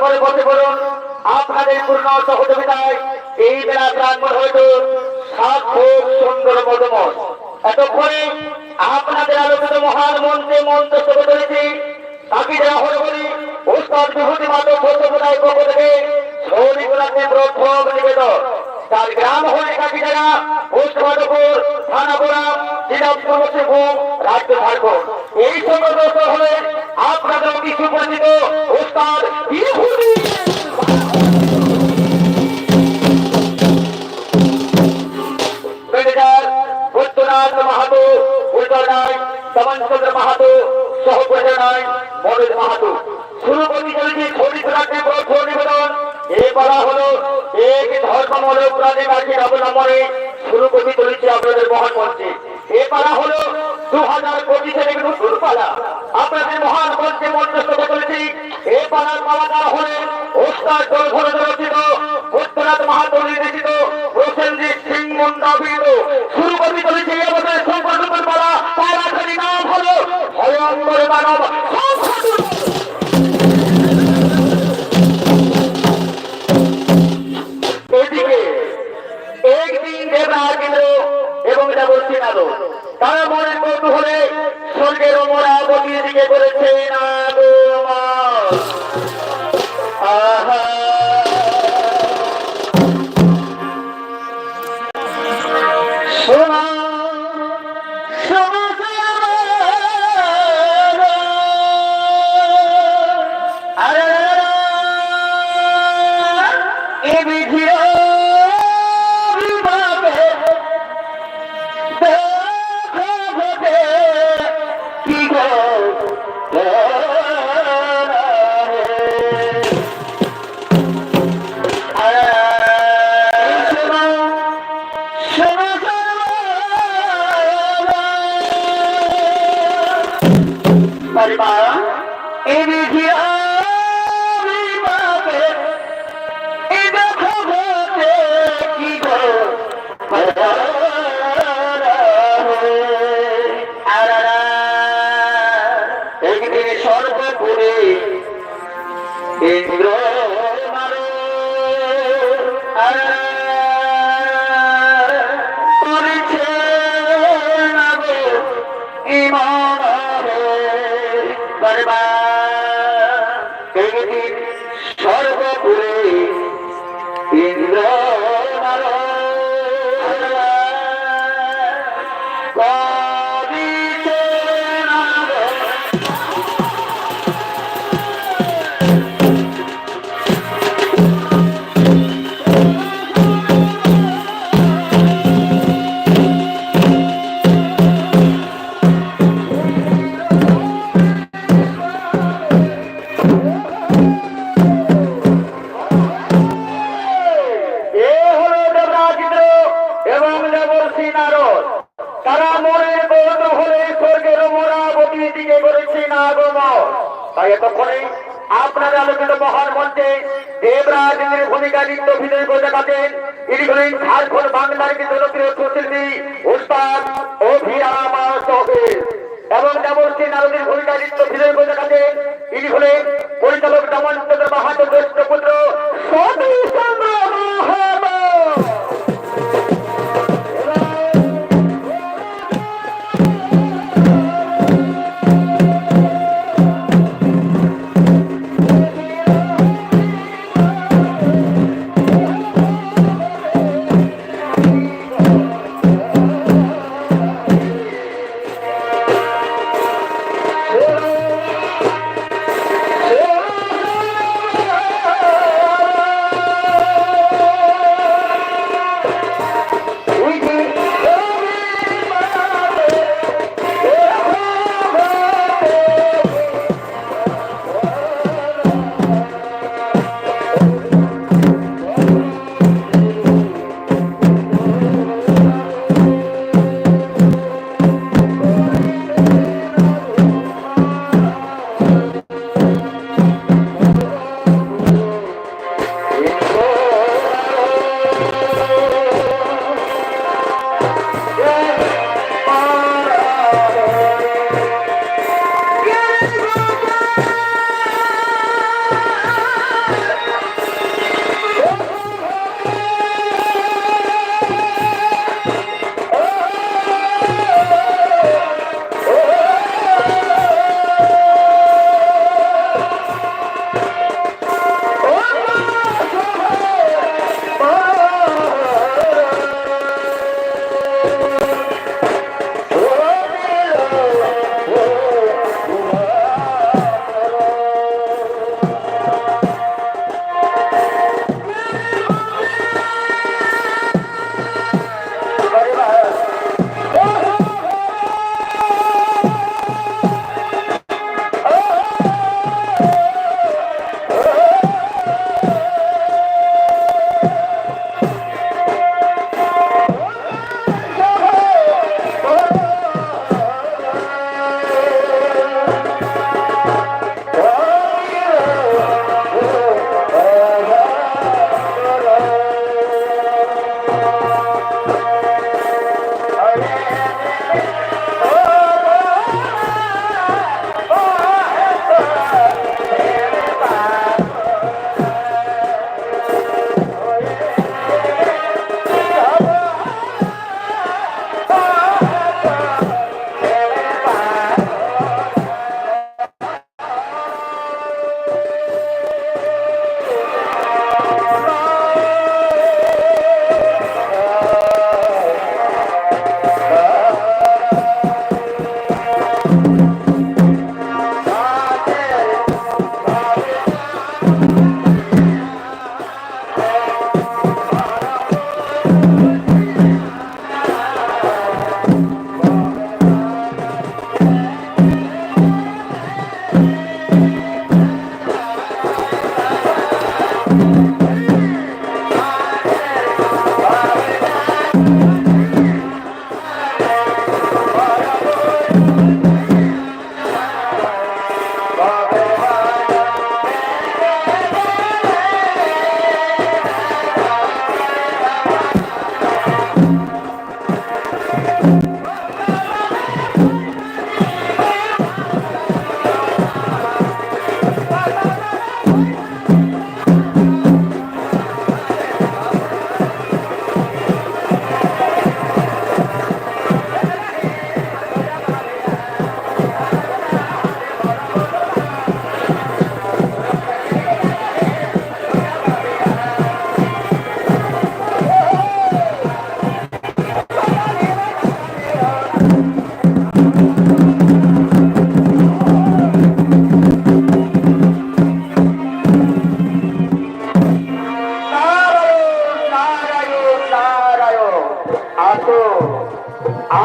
বজায় বসে পড়ুন আপনাদের পূর্ণ সহযোগিতায় এই বেলা প্রাঙ্গণ হয়তো সাত খুব সুন্দর মধুমত এতক্ষণে আপনাদের আলোচিত মহান মন্ত্রে করেছি তাকে যারা হল উস্তাদ বিভূতি বৌদ্ধপদায় পক্ষ থেকে প্রথম তার গ্রাম হলে কাকি যারা মুসিমপুর রাজ্য ঝাড়খণ্ড। এই সময় হলে আপনাদের কিছু পরিচিত উস্তাদ ওস্তাদ জলধর রচিত বৈদ্যনাথ মাহাতো বাবা Hallelujah. সুশিল্পী উস্তাদ অভিরাম এবং দেবর্ষী নারদের ভূমিকা নৃত্য করে দেখাতেন ইনি হলেন পরিচালক দমন চন্দ্র মাহাতো জ্যেষ্ঠ পুত্র সতীশ চন্দ্র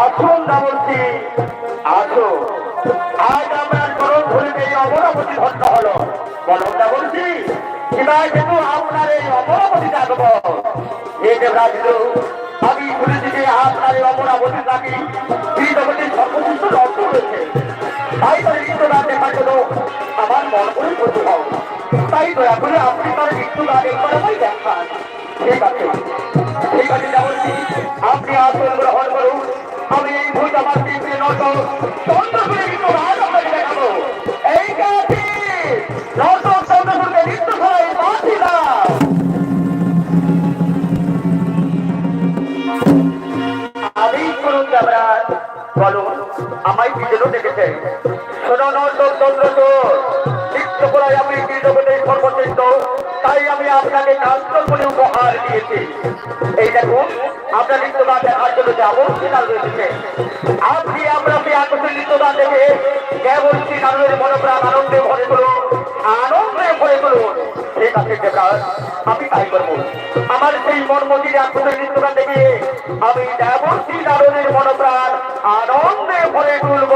এখন দাবলটি আসো। আজ আপনার গরম ধরে এই অমরাবতী ধন্য হলো। গরম দাবলটি এবার যেন আপনার এই অমরাবতী ডাকব এই যে রাজ্য আমি শুনেছি যে আপনার এই অমরাবতী নাকি এই জগতের সর্বশ্রেষ্ঠ রত্ন রয়েছে। তাই তার কিন্তু না দেখার জন্য আমার মন করে করতে হবে তাই দয়া করে আপনি তার মৃত্যু না দেখবার আমায় দেখান। ঠিক আছে। ঠিক আছে যেমন আপনি আসন গ্রহণ করুন। আমি এই ভূত আমার দিকে নজর চন্দ্র করে মৃত্যুদান আপনাকে দেখাবো নজর করে শোনো নর্দক চন্দ্রচোর নিত্য আমি বীরজগতের সর্বশ্রেষ্ঠ। তাই আমি আপনাকে কাস্তর বলে উপহার দিয়েছি। যেমন সিনাল রয়েছে আপনি আমরা আকর্ষণ নৃত্যগান দেখে কেমন সিনালের মনোপ্রাণ আনন্দে ভরে তুলুন, আনন্দে ভরে তুলুন ঠিক আছে আমি তাই করব। আমার সেই মর্মজির আকর্ষণ নৃত্যগান দেখে আমি যেমন সিনালের মনোপ্রাণ আনন্দে ভরে তুলব।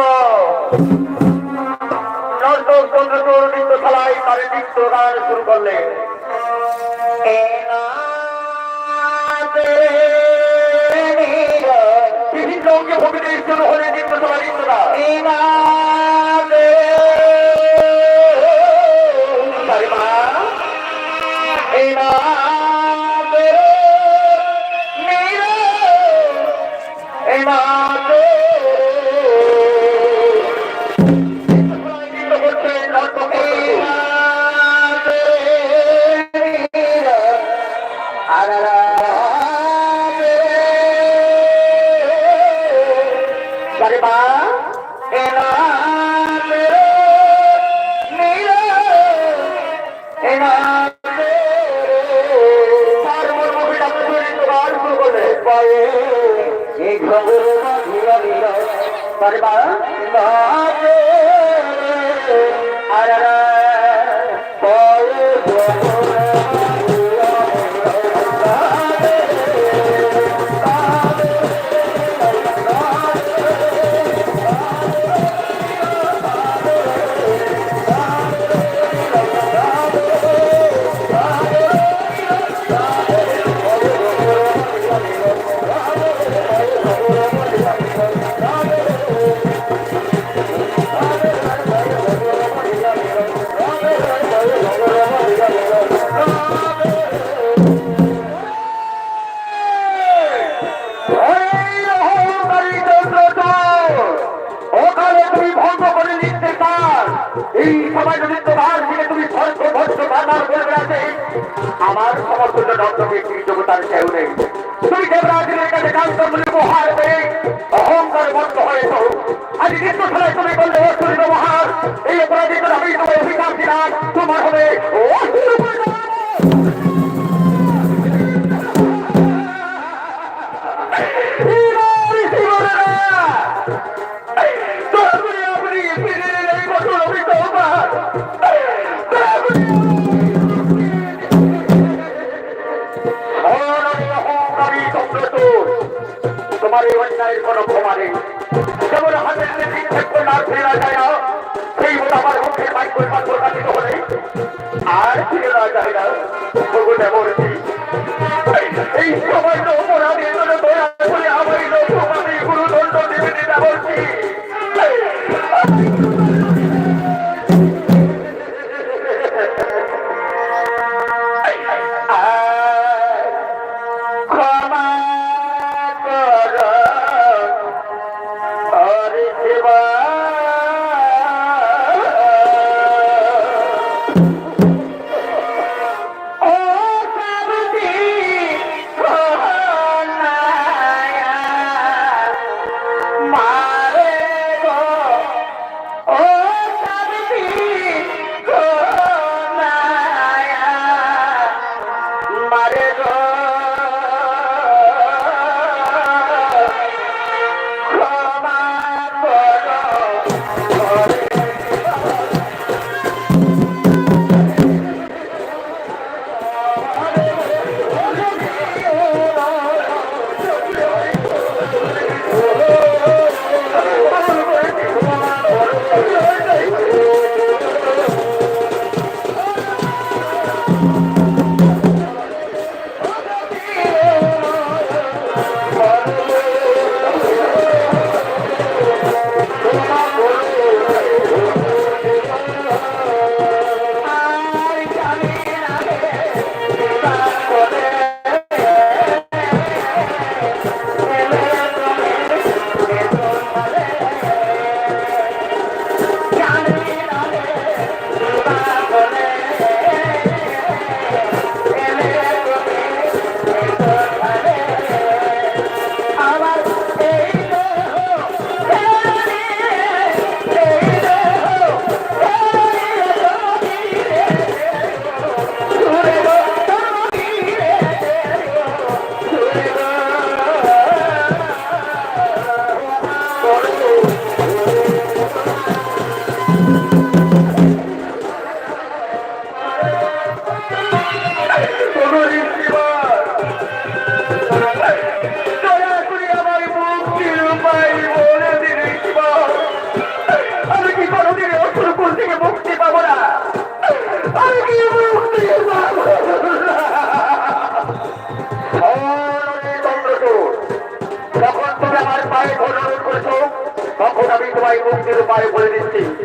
ومن يجتمع الذين متغيرين এই সবাই যদি তোমার দিকে তুমি ভস্ত ভস্ত ভান্ডার করে বেড়াতে, আমার সমর্থন দণ্ডকে কৃতজ্ঞতার কেউ নেই। তুমি দেবরাজের কাছে কান্তমূল্য উপহার পেয়ে অহংকার বন্ধ হয়েছ আজ নৃত্য খেলায় তুমি বললে অসুর ব্যবহার এই অপরাধী আমি তোমার অধিকার দিলাম। তোমার হবে ফেরা যায় না সেই আমার পাথর কাটিত হলে আর ফিরে না ভগবান এমনটি এই সামান্য অপরাধের জন্য দয়া করে আমি গুরুদণ্ড দেবে বলছি। উপায় বলে দিচ্ছি।